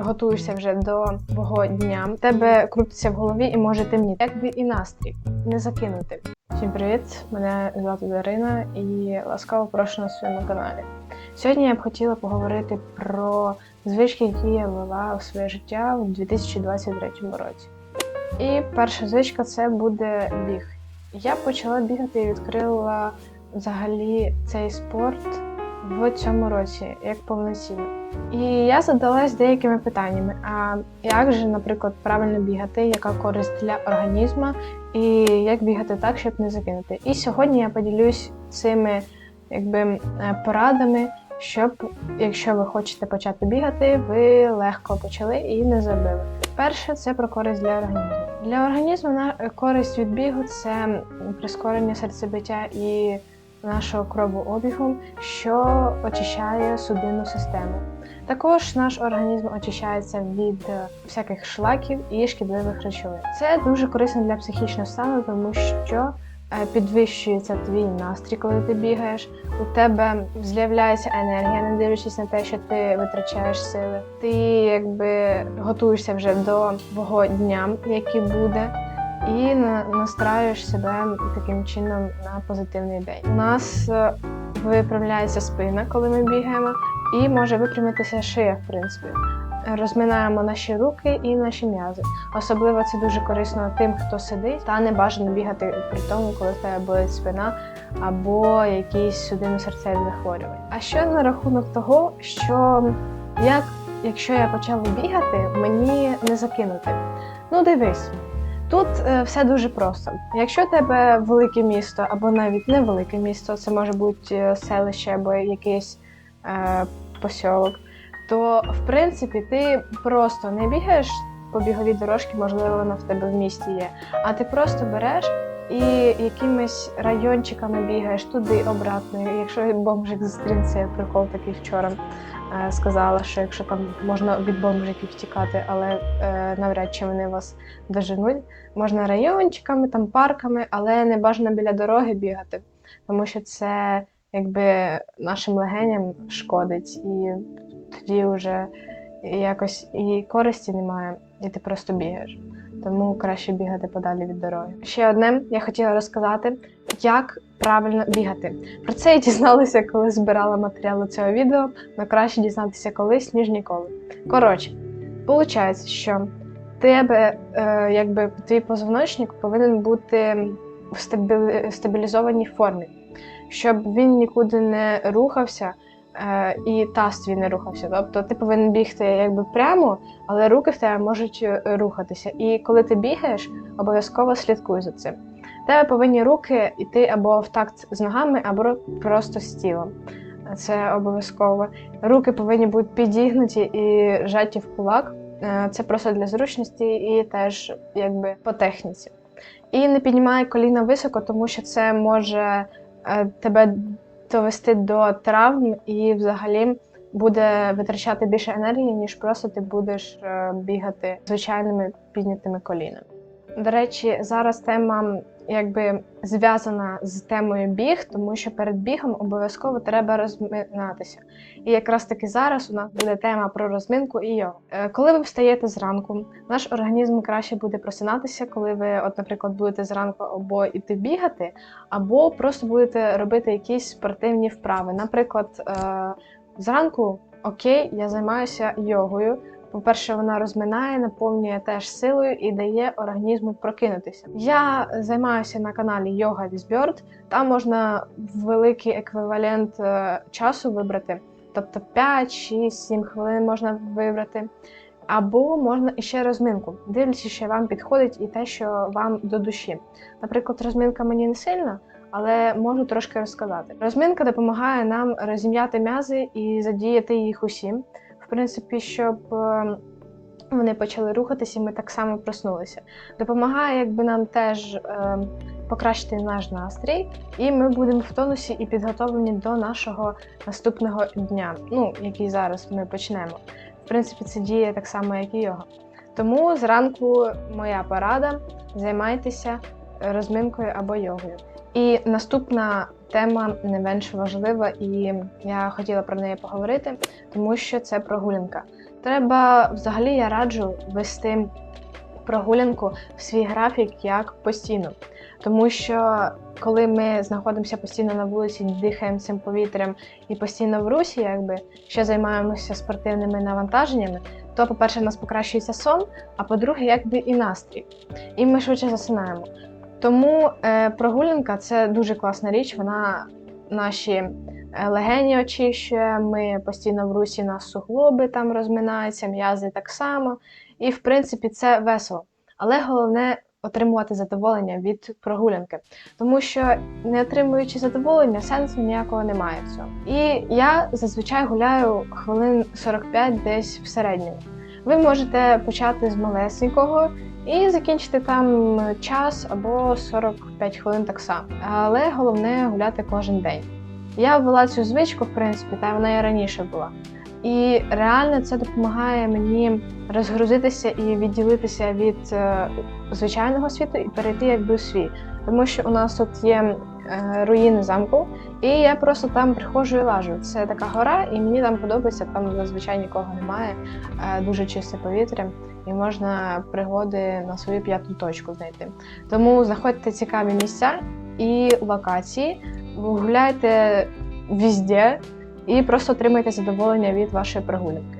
готуєшся вже до твого дня, в тебе крутиться в голові і може темніти. Якби і настрій не закинути. Всім привіт! Мене звати Дарина і ласкаво прошу на своєму каналі. Сьогодні я б хотіла поговорити про звички, які я ввела у своє життя у 2023 році. І перша звичка це буде біг. Я почала бігати і відкрила взагалі цей спорт в цьому році як повноцінно. І я задалась деякими питаннями: а як же, наприклад, правильно бігати, яка користь для організму, і як бігати так, щоб не закинути. І сьогодні я поділюсь цими якби е, порадами, щоб, якщо ви хочете почати бігати, ви легко почали і не забили. Перше це про користь для організму. Для організму на користь від бігу це прискорення серцебиття і нашого кровообігу, що очищає судинну систему. Також наш організм очищається від е, всяких шлаків і шкідливих речовин. Це дуже корисно для психічного стану, тому що е, підвищується твій настрій, коли ти бігаєш. У тебе з'являється енергія, не дивлячись на те, що ти витрачаєш сили. Ти якби готуєшся вже до твого дня, який буде. І на- настраюєш себе таким чином на позитивний день. У нас е, виправляється спина, коли ми бігаємо, і може випрямитися шия, в принципі. Розминаємо наші руки і наші м'язи. Особливо це дуже корисно тим, хто сидить, та не бажано бігати при тому, коли в тебе болить спина або якісь судинно-серцеві захворювання. А що на рахунок того, що як, якщо я почала бігати, мені не закинути? Ну дивись. Тут е, все дуже просто. Якщо в тебе велике місто або навіть невелике місто, це може бути е, селище або якийсь е, посілок, то в принципі ти просто не бігаєш по біговій дорожці, можливо, вона в тебе в місті є, а ти просто береш і якимись райончиками бігаєш туди обратно. Якщо бомжик зустрінеться, прикол такий вчора сказала, що якщо там можна від бомжиків втікати, але е, навряд чи вони вас доженуть. Можна райончиками, там парками, але не бажано біля дороги бігати, тому що це якби нашим легеням шкодить, і тоді вже якось і користі немає, і ти просто бігаєш. Тому краще бігати подалі від дороги. Ще одне я хотіла розказати, як правильно бігати. Про це я дізналася, коли збирала матеріали цього відео, але краще дізнатися колись, ніж ніколи. Коротше, виходить, що тебе, е, якби твій позвоночник повинен бути в стабілі- стабілізованій формі, щоб він нікуди не рухався і таз твій не рухався. Тобто ти повинен бігти якби прямо, але руки в тебе можуть е, рухатися. І коли ти бігаєш, обов'язково слідкуй за цим. Тебе повинні руки йти або в такт з ногами, або просто з тілом. Це обов'язково. Руки повинні бути підігнуті і зжаті в кулак. Е, Це просто для зручності і теж якби по техніці. І не піднімай коліна високо, тому що це може е, тебе довести до травм і взагалі буде витрачати більше енергії, ніж просто ти будеш е, бігати звичайними піднятими колінами. До речі, зараз тема якби зв'язана з темою біг, тому що перед бігом обов'язково треба розминатися. І якраз таки зараз у нас буде тема про розминку і йогу. Е, Коли ви встаєте зранку, наш організм краще буде просинатися, коли ви, от, наприклад, будете зранку або йти бігати, або просто будете робити якісь спортивні вправи. Наприклад, е, зранку окей, я займаюся йогою. По-перше, вона розминає, наповнює теж силою і дає організму прокинутися. Я займаюся на каналі Yoga with Bird. Там можна великий еквівалент е, часу вибрати, тобто 5, 6, 7 хвилин можна вибрати. Або можна іще розминку, дивлячись, що вам підходить і те, що вам до душі. Наприклад, розминка мені не сильна, але можу трошки розказати. Розминка допомагає нам розім'яти м'язи і задіяти їх усі. В принципі, щоб е, вони почали рухатися, і ми так само проснулися. Допомагає, якби нам теж е, покращити наш настрій, і ми будемо в тонусі і підготовлені до нашого наступного дня, ну який зараз ми почнемо. В принципі, це діє так само, як і йога. Тому зранку моя порада: займайтеся розминкою або йогою. І наступна тема не менш важлива, і я хотіла про неї поговорити, тому що це прогулянка. Треба взагалі я раджу вести прогулянку в свій графік як постійно. Тому що коли ми знаходимося постійно на вулиці, дихаємо цим повітрям і постійно в русі, якби ще займаємося спортивними навантаженнями, то, по-перше, в нас покращується сон, а по-друге, якби і настрій. І ми швидше засинаємо. Тому е, прогулянка це дуже класна річ. Вона наші е, легені очищує. Ми постійно в русі нас суглоби там розминаються, м'язи так само. І в принципі це весело. Але головне отримувати задоволення від прогулянки, тому що не отримуючи задоволення, сенсу ніякого немає в цьому. І я зазвичай гуляю хвилин 45 десь в середньому. Ви можете почати з малесенького і закінчити там час або 45 хвилин так само. Але головне гуляти кожен день. Я ввела цю звичку, в принципі, та вона і раніше була. І реально це допомагає мені розгрузитися і відділитися від е, звичайного світу і перейти якби у свій. Тому що у нас тут є е, руїни замку, і я просто там приходжу і лажу. Це така гора, і мені там подобається, там зазвичай нікого немає, е, дуже чисте повітря, і можна пригоди на свою п'яту точку знайти. Тому знаходьте цікаві місця і локації, гуляйте везде і просто отримайте задоволення від вашої прогулянки.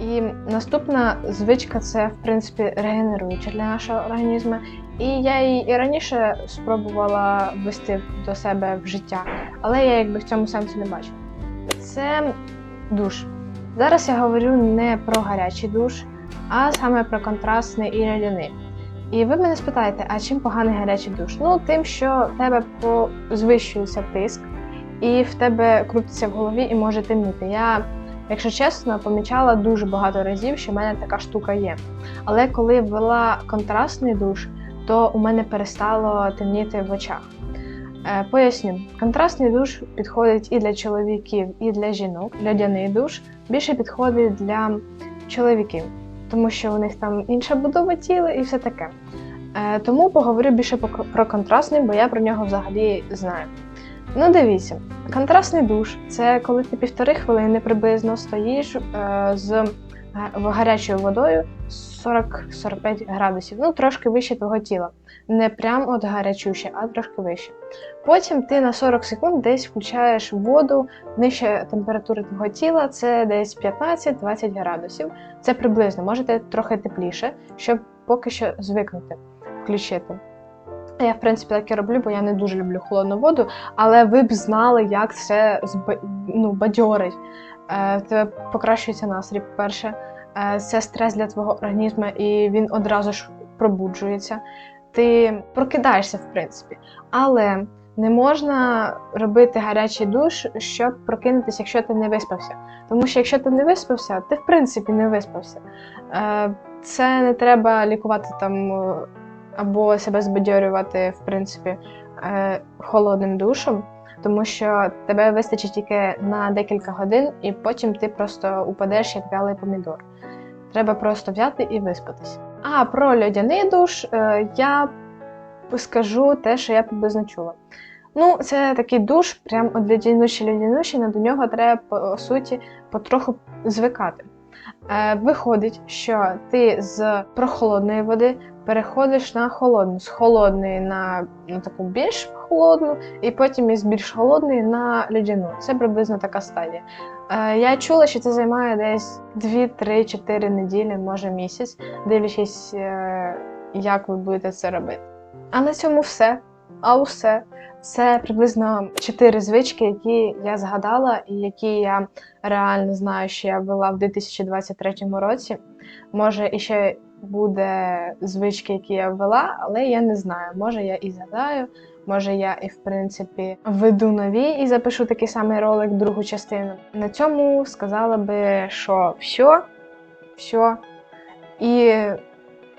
І наступна звичка це, в принципі, регенеруюча для нашого організму. І я її і раніше спробувала ввести до себе в життя, але я якби в цьому сенсі не бачу. Це душ. Зараз я говорю не про гарячий душ, а саме про контрастний і льодяний. І ви мене спитаєте, а чим поганий гарячий душ? Ну, тим, що в тебе звищується тиск, і в тебе крутиться в голові і може темніти. Я, якщо чесно, помічала дуже багато разів, що в мене така штука є. Але коли ввела контрастний душ, то у мене перестало темніти в очах. Е, Поясню, контрастний душ підходить і для чоловіків, і для жінок. Льодяний душ більше підходить для чоловіків, тому що у них там інша будова тіла і все таке. Е, Тому поговорю більше про контрастний, бо я про нього взагалі знаю. Ну, дивіться, контрастний душ це коли ти півтори хвилини приблизно стоїш е, з гарячою водою 40-45 градусів, ну трошки вище твого тіла. Не прям от гарячуще, а трошки вище. Потім ти на 40 секунд десь включаєш воду нижче температури твого тіла, це десь 15-20 градусів. Це приблизно, можете трохи тепліше, щоб поки що звикнути включити. Я, в принципі, так і роблю, бо я не дуже люблю холодну воду, але ви б знали, як це ну, бадьорить. Е, в тебе покращується настрій, по-перше, е, це стрес для твого організму, і він одразу ж пробуджується. Ти прокидаєшся, в принципі. Але не можна робити гарячий душ, щоб прокинутися, якщо ти не виспався. Тому що якщо ти не виспався, ти в принципі не виспався. Е, це не треба лікувати там або себе збадьорювати, в принципі, холодним душем, тому що тебе вистачить тільки на декілька годин, і потім ти просто упадеш як вялий помідор. Треба просто взяти і виспатись. А про льодяний душ е, я скажу те, що я приблизно чула. Ну, це такий душ, прям от лядянущий лядянущий, але до нього треба, по суті, потроху звикати. Е, Виходить, що ти з прохолодної води переходиш на холодну, з холодної на на таку більш холодну, і потім із більш холодної на льодяну. Це приблизно така стадія. Е, Я чула, що це займає десь 2-3-4 неділі, може місяць, дивлячись, е, як ви будете це робити. А на цьому все. А усе. Це приблизно чотири звички, які я згадала, і які я реально знаю, що я ввела в 2023 році. Може, іще буде звички, які я ввела, але я не знаю. Може, я і згадаю, може я і в принципі введу нові і запишу такий самий ролик, другу частину. На цьому сказала би, що все, все. І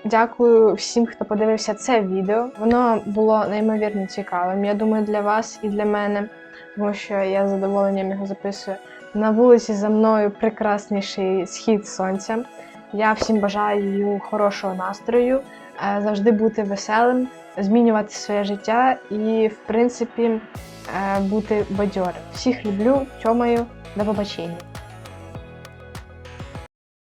дякую всім, хто подивився це відео. Воно було неймовірно цікавим. Я думаю, для вас і для мене, тому що я з задоволенням його записую. На вулиці за мною прекрасніший схід сонця. Я всім бажаю хорошого настрою, е, завжди бути веселим, змінювати своє життя і, в принципі, е, бути бадьорим. Всіх люблю, тьомаю, до побачення.